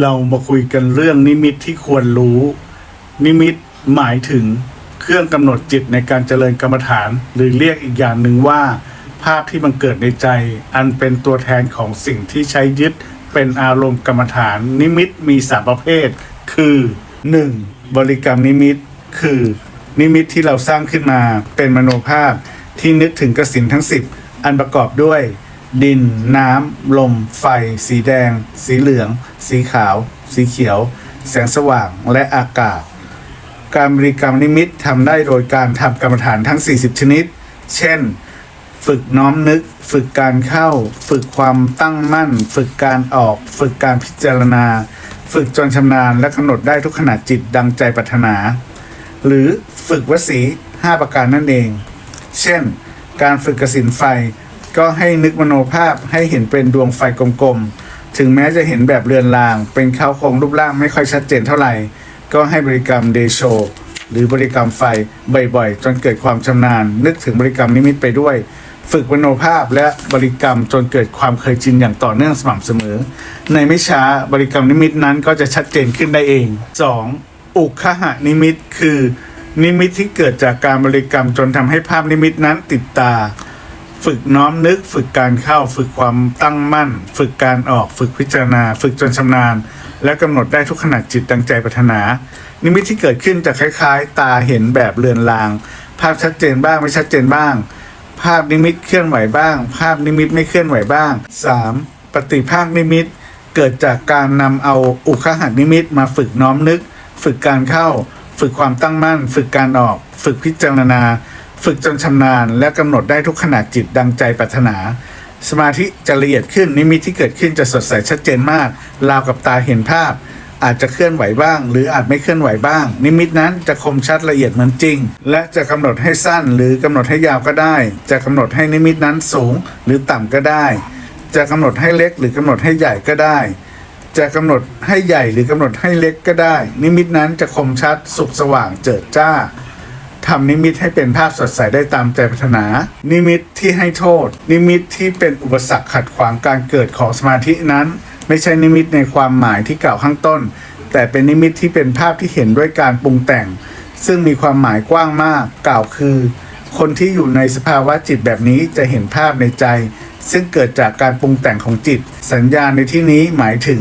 เรามาคุยกันเรื่องนิมิตที่ควรรู้ นิมิตหมายถึงเครื่องกำหนดจิตในการเจริญกรรมฐาน หรือเรียกอีกอย่างหนึ่งว่า ภาพที่มันเกิดในใจ อันเป็นตัวแทนของสิ่งที่ใช้ยึดเป็นอารมณ์กรรมฐาน นิมิตมีสามประเภท คือ 1. บริกรรมนิมิต คือ นิมิตที่เราสร้างขึ้นมาเป็นมโนภาพที่นึกถึงกสินทั้ง 10 อันประกอบด้วย ดิน น้ำ ลม ไฟ สีแดง สีเหลือง สีขาว สีเขียว แสงสว่าง และอากาศ การบริกรรมนิมิตทำได้โดยการทำกรรมฐานทั้ง 40 ชนิด เช่น ฝึกน้อมนึก ฝึกการเข้า ฝึกความตั้งมั่น ฝึกการออก ฝึกการพิจารณา ฝึกจนชำนาญและกำหนดได้ทุกขณะจิตดังใจปรารถนา หรือฝึกวสี 5 ประการนั่นเอง เช่น การฝึกกสินไฟ ก็ให้นึกมโนภาพให้เห็นเป็นดวงไฟกลมๆ ถึงแม้จะเห็นแบบเรือนราง เป็นเขาโครงรูปร่างไม่ค่อยชัดเจนเท่าไหร่ ก็ให้บริกรรมเดโช หรือบริกรรมไฟบ่อยๆ จนเกิดความชำนาญ นึกถึงบริกรรมนิมิตไปด้วย ฝึกมโนภาพและบริกรรมจนเกิดความเคยชินอย่างต่อเนื่องสม่ำเสมอ ในไม่ช้าบริกรรมนิมิตนั้นก็จะชัดเจนขึ้นได้เอง 2. อุคหะนิมิตคือ นิมิตที่เกิดจากการบริกรรมจนทำให้ภาพนิมิตนั้นติดตา ฝึกน้อมนึก ฝึกการเข้า ฝึกความตั้งมั่น ฝึกการออก ฝึกพิจารณา ฝึกจนชำนาญ และกำหนดได้ทุกขณะจิตดังใจปรารถนา นิมิตที่เกิดขึ้นจะคล้ายๆ ตาเห็นแบบเลือนลาง ภาพชัดเจนบ้างไม่ชัดเจนบ้าง ภาพนิมิตเคลื่อนไหวบ้าง ภาพนิมิตไม่เคลื่อนไหวบ้าง 3. ปฏิภาคนิมิตเกิดจากการนำเอาอุคหะนิมิตมาฝึกน้อมนึก ฝึกการเข้า ฝึกความตั้งมั่น ฝึกการออก ฝึกพิจารณา ฝึกจนชำนาญและกำหนดได้ทุกขณะจิตดังใจปรารถนา สมาธิจะละเอียดขึ้นนิมิตที่เกิดขึ้นจะสดใสชัดเจนมาก ราวกับตาเห็นภาพ อาจจะเคลื่อนไหวบ้าง หรืออาจไม่เคลื่อนไหวบ้าง นิมิตนั้นจะคมชัดละเอียดเหมือนจริง และจะกำหนดให้สั้นหรือกำหนดให้ยาวก็ได้ จะกำหนดให้นิมิตนั้นสูงหรือต่ำก็ได้ จะกำหนดให้เล็กหรือกำหนดให้ใหญ่ก็ได้จะกำหนดให้ใหญ่หรือกำหนดให้เล็กก็ได้ นิมิตนั้นจะคมชัด สุขสว่างเจิดจ้า ทำนิมิตให้เป็นภาพสดใสได้ตามใจปรารถนา นิมิตที่ให้โทษ นิมิตที่เป็นอุปสรรคขัดขวางการเกิดของสมาธินั้น ไม่ใช่นิมิตในความหมายที่กล่าวข้างต้น แต่เป็นนิมิตที่เป็นภาพที่เห็นด้วยการปรุงแต่ง ซึ่งมีความหมายกว้างมากกล่าวคือ คนที่อยู่ในสภาวะจิตแบบนี้จะเห็นภาพในใจ ซึ่งเกิดจากการปรุงแต่งของจิต สัญญาณในที่นี้หมายถึง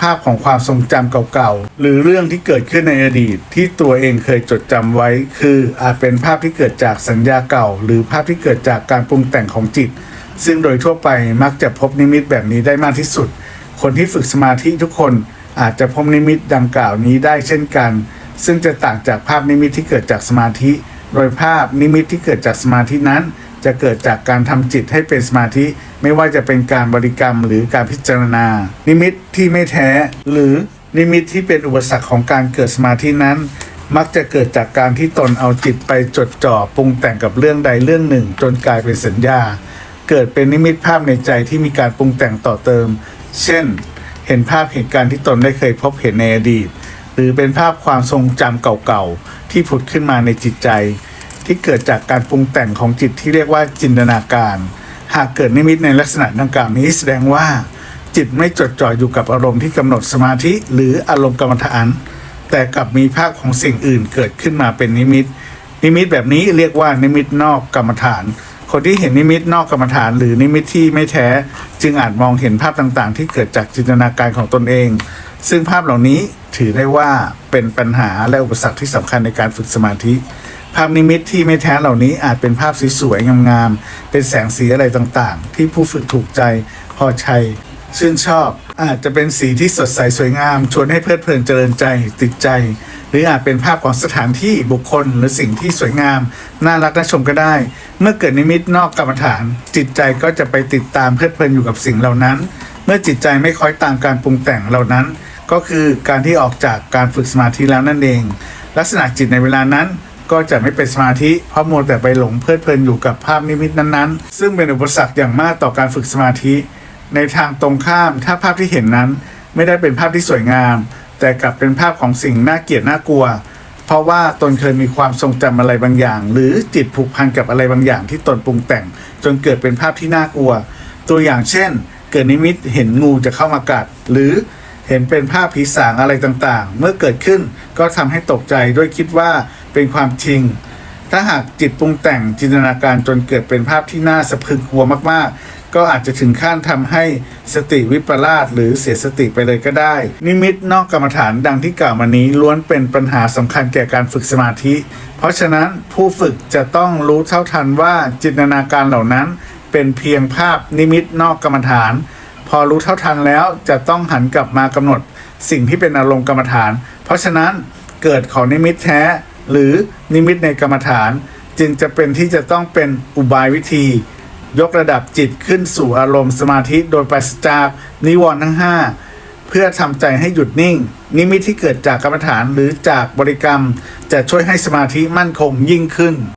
ภาพของความทรงจำเก่าๆ หรือเรื่องที่เกิดขึ้นในอดีต ที่ตัวเองเคยจดจำไว้ คืออาจเป็นภาพที่เกิดจากสัญญาเก่า หรือภาพที่เกิดจากการปรุงแต่งของจิต ซึ่งโดยทั่วไปมักจะพบนิมิตแบบนี้ได้มากที่สุด คนที่ฝึกสมาธิทุกคนอาจจะพบนิมิตดังกล่าวนี้ได้เช่นกัน ซึ่งจะต่างจากภาพนิมิตที่เกิดจากสมาธิ โดยภาพนิมิตที่เกิดจากสมาธินั้น จะเกิดจากการทำจิตให้เป็นสมาธิ ไม่ว่าจะเป็นการบริกรรมหรือการพิจารณา นิมิตที่ไม่แท้ หรือนิมิตที่เป็นอุปสรรคของการเกิดสมาธินั้น มักจะเกิดจากการที่ตนเอาจิตไปจดจ่อปรุงแต่งกับเรื่องใดเรื่องหนึ่ง จนกลายเป็นสัญญา เกิดเป็นนิมิตภาพในใจที่มีการปรุงแต่งต่อเติม เช่น เห็นภาพเหตุการณ์ที่ตนได้เคยพบเห็นในอดีต หรือเป็นภาพความทรงจำเก่าๆที่ผุดขึ้นมาในจิตใจ ที่เกิดจากการปรุงแต่งของจิตที่เรียกว่าจินตนาการ หากเกิดนิมิตในลักษณะดังกล่าวนี้แสดงว่า จิตไม่จดจ่ออยู่กับอารมณ์ที่กำหนดสมาธิหรืออารมณ์กรรมฐาน แต่กลับมีภาพของสิ่งอื่นเกิดขึ้นมาเป็นนิมิต นิมิตแบบนี้เรียกว่านิมิตนอกกรรมฐาน คนที่เห็นนิมิตนอกกรรมฐาน หรือนิมิตที่ไม่แท้ จึงอาจมองเห็นภาพต่างๆ ที่เกิดจากจินตนาการของตนเอง ซึ่งภาพเหล่านี้ถือได้ว่าเป็นปัญหาและอุปสรรคที่สำคัญในการฝึกสมาธิ ภาพนิมิตที่ไม่แท้เหล่านี้อาจเป็นภาพสวยๆงามๆเป็นแสงสีอะไรต่างๆ ที่ผู้ฝึกถูกใจพอใจชื่นชอบ อาจจะเป็นสีที่สดใสสวยงาม ชวนให้เพลิดเพลินเจริญใจติดใจ หรืออาจเป็นภาพของสถานที่บุคคล หรือสิ่งที่สวยงาม น่ารักน่าชมก็ได้ เมื่อเกิดนิมิตนอกกรรมฐาน จิตใจก็จะไปติดตามเพลิดเพลินอยู่กับสิ่งเหล่านั้น เมื่อจิตใจไม่คอยตามการปรุงแต่งเหล่านั้น ก็คือการที่ออกจากการฝึกสมาธิแล้วนั่นเอง ลักษณะจิตในเวลานั้น ก็จะไม่เป็นสมาธิเพราะมัวแต่ไปหลงเพลิดเพลินอยู่กับภาพนิมิตนั้นๆ ซึ่งเป็นอุปสรรคอย่างมากต่อการฝึกสมาธิ ในทางตรงข้ามถ้าภาพที่เห็นนั้น ไม่ได้เป็นภาพที่สวยงาม แต่กลับเป็นภาพของสิ่งน่าเกลียดน่ากลัว เพราะว่าตนเคยมีความทรงจำอะไรบางอย่าง หรือจิตผูกพันกับอะไรบางอย่างที่ตนปรุงแต่ง จนเกิดเป็นภาพที่น่ากลัว ตัวอย่างเช่น เกิดนิมิตเห็นงูจะเข้ามากัด หรือเห็นเป็นภาพผีสางอะไรต่างๆ เมื่อเกิดขึ้นก็ทำให้ตกใจด้วยคิดว่า เป็นความจริง ถ้าหากจิตปรุงแต่งจินตนาการจนเกิดเป็นภาพที่น่าสะพรึงกลัวมาก ๆ ก็อาจจะถึงขั้นทำให้สติวิปลาสหรือเสียสติไปเลยก็ได้ นิมิตนอกกรรมฐานดังที่กล่าวมานี้ล้วนเป็นปัญหาสำคัญแก่การฝึกสมาธิ เพราะฉะนั้นผู้ฝึกจะต้องรู้เท่าทันว่าจินตนาการเหล่านั้น เป็นเพียงภาพนิมิตนอกกรรมฐาน พอรู้เท่าทันแล้วจะต้องหันกลับมากำหนดสิ่งที่เป็นอารมณ์กรรมฐาน เพราะฉะนั้นเกิดของนิมิตแท้ หรือนิมิตในกรรมฐาน จึงจะเป็นที่จะต้องเป็นอุบายวิธี ยกระดับจิตขึ้นสู่อารมณ์สมาธิโดยปราศจากนิวรณ์ทั้ง 5 เพื่อทำใจให้หยุดนิ่ง นิมิตที่เกิดจากกรรมฐานหรือจากบริกรรม จะช่วยให้สมาธิมั่นคงยิ่งขึ้น